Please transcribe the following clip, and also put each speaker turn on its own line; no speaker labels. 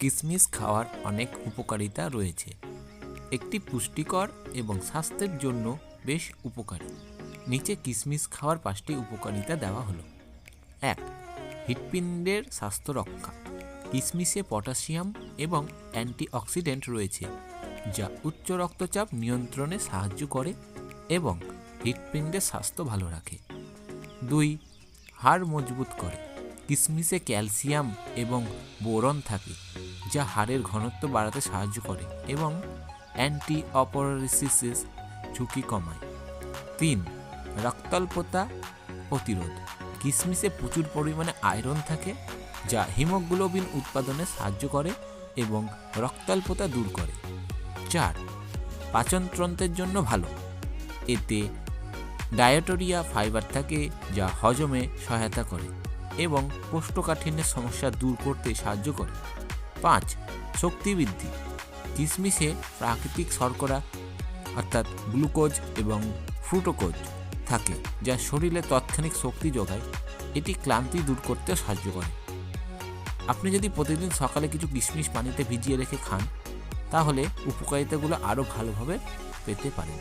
কিশমিশ খাওয়ার অনেক উপকারিতা রয়েছে। একটি পুষ্টিকর এবং স্বাস্থ্যের জন্য বেশ উপকারী। নিচে কিশমিশ খাওয়ার পাঁচটি উপকারিতা দেওয়া হলো। এক, হৃৎপিণ্ডের স্বাস্থ্য রক্ষা। কিশমিশে পটাশিয়াম এবং অ্যান্টিঅক্সিডেন্ট রয়েছে, যা উচ্চ রক্তচাপ নিয়ন্ত্রণে সাহায্য করে এবং হৃৎপিণ্ডের স্বাস্থ্য ভালো রাখে। দুই, হাড় মজবুত করে। কিশমিশে ক্যালসিয়াম এবং বোরন থাকে যা হাড়ের ঘনত্ব বাড়াতে সাহায্য করে এবং অ্যান্টি অপরিসিসের ঝুঁকি কমায়। তিন, রক্তাল্পতা প্রতিরোধ। কিশমিশে প্রচুর পরিমাণে আয়রন থাকে, যা হিমোগ্লোবিন উৎপাদনে সাহায্য করে এবং রক্তাল্পতা দূর করে। চার, পাচনতন্ত্রের জন্য ভালো। এতে ডায়েটোরিয়া ফাইবার থাকে, যা হজমে সহায়তা করে এবং কোষ্ঠকাঠিন্যের সমস্যা দূর করতে সাহায্য করে। পাঁচ, শক্তি বৃদ্ধি। কিশমিশে প্রাকৃতিক শর্করা, অর্থাৎ গ্লুকোজ এবং ফ্রুটোকোজ থাকে, যা শরীরে তাৎক্ষণিক শক্তি যোগায়। এটি ক্লান্তি দূর করতে সাহায্য করে। আপনি যদি প্রতিদিন সকালে কিছু কিশমিশ পানিতে ভিজিয়ে রেখে খান, তাহলে উপকারিতাগুলো আরও ভালোভাবে পেতে পারেন।